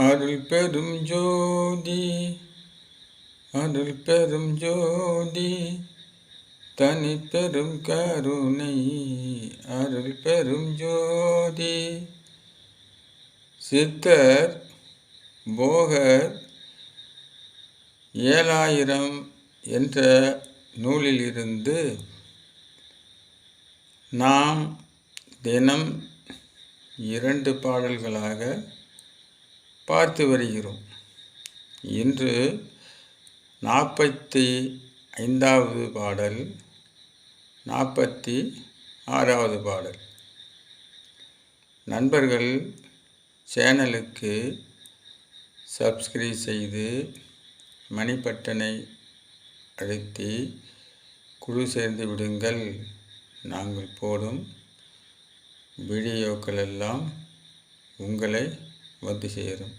அருள் பெரும் ஜோதி அருள் பெரும் ஜோதி தனி பெரும் கருணை அருள் பெரும் ஜோதி. சித்தர் போகர் ஏழாயிரம் என்ற நூலிலிருந்து நாம் தினம் இரண்டு பாடல்களாக பார்த்து வருகிறோம். இன்று நாற்பத்தி ஐந்தாவது பாடல் நாற்பத்தி ஆறாவது பாடல். நண்பர்கள் சேனலுக்கு சப்ஸ்கிரைப் செய்து மணிப்பட்டனை அழுத்தி குழு சேர்ந்து விடுங்கள். நாங்கள் போடும் வீடியோக்கள் எல்லாம் உங்களை வந்து சேரும்.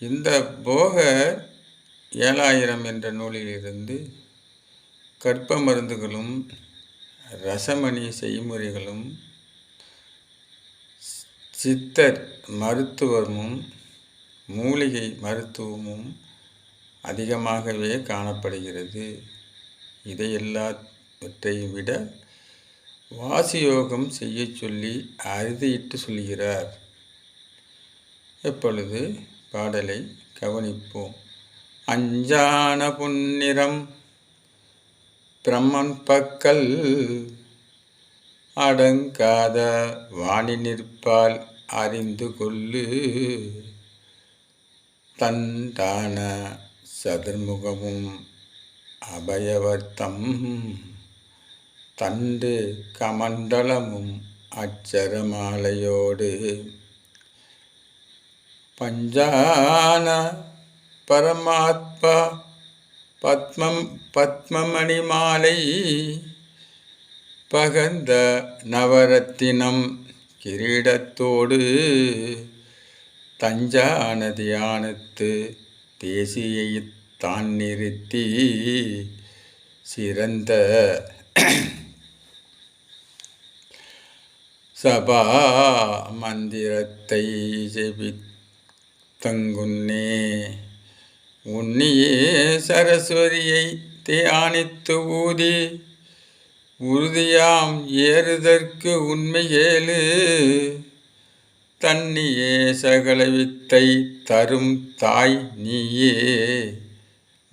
இந்த போக ஏழாயிரம் என்ற நூலிலிருந்து கற்ப மருந்துகளும் ரசமணி செய்முறைகளும் சித்தர் மருத்துவமும் மூலிகை மருத்துவமும் அதிகமாகவே காணப்படுகிறது. இதை எல்லாவற்றையும் விட வாசியோகம் செய்ய சொல்லி அறுதியிட்டு சொல்கிறார். எப்பொழுது பாடலை கவனிப்போம். அஞ்சான புன்னிறம் பிரம்மன் பக்கல் அடங்காத வாணி நிற்பால் அறிந்து கொள்ளு. தண்டான சதுர்முகமும் அபயவர்த்தம். தண்டு கமண்டலமும் அச்சரமாலையோடு பஞ்சான பரமாத்மா பத்மம் பத்மமணி மாலை பகந்த நவரத்தினம் கிரீடத்தோடு தஞ்சான தியானத்து தேசியை தான் நிறுத்தி சிறந்த சபா மந்திரத்தை தங்குன்னே. உன்னியே சரஸ்வதியை தியானித்து ஊதி உறுதியாம் ஏறுதற்கு உண்மை ஏழு. தன்னியே சகலவித்தை தரும் தாய் நீயே.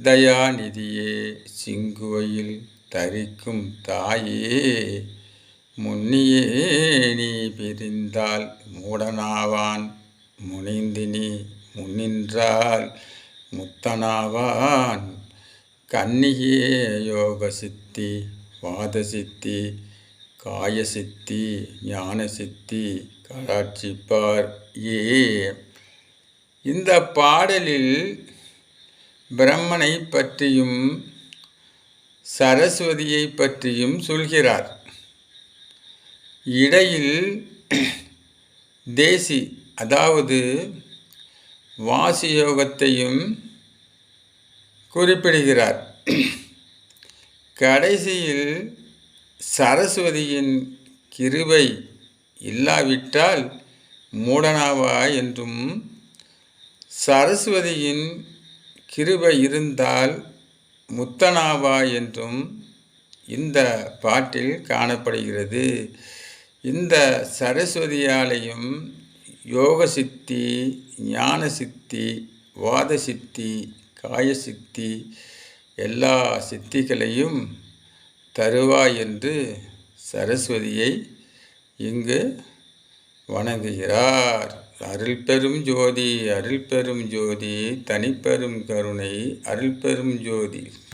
தயாநிதியே சிங்குவையில் தரிக்கும் தாயே. முன்னியே நீ பிரிந்தால் மூடனாவான் முனிந்தினி முன்னின்றால் முத்தனாவான். கன்னிகே யோக சித்தி வாத சித்தி காய சித்தி ஞான சித்தி கராட்சிப்பார் ஏ. இந்த பாடலில் பிரம்மனை பற்றியும் சரஸ்வதியை பற்றியும் சொல்கிறார். இடையில் தேசி அதாவது வாசியோகத்தையும் குறிப்பிடுகிறார். கடைசியில் சரஸ்வதியின் கிருபை இல்லாவிட்டால் மூடனாவா என்றும் சரஸ்வதியின் கிருபை இருந்தால் முத்தனாவா என்றும் இந்த பாட்டில் காணப்படுகிறது. இந்த சரஸ்வதியாலையும் யோக சித்தி ஞான சித்தி வாத சித்தி காய சித்தி எல்லா சித்திகளையும் தருவாய் என்று சரஸ்வதியை இங்கு வணங்குகிறார். அருள் பெரும் ஜோதி அருள் பெரும் ஜோதி தனிப்பெரும் கருணை அருள் பெரும் ஜோதி.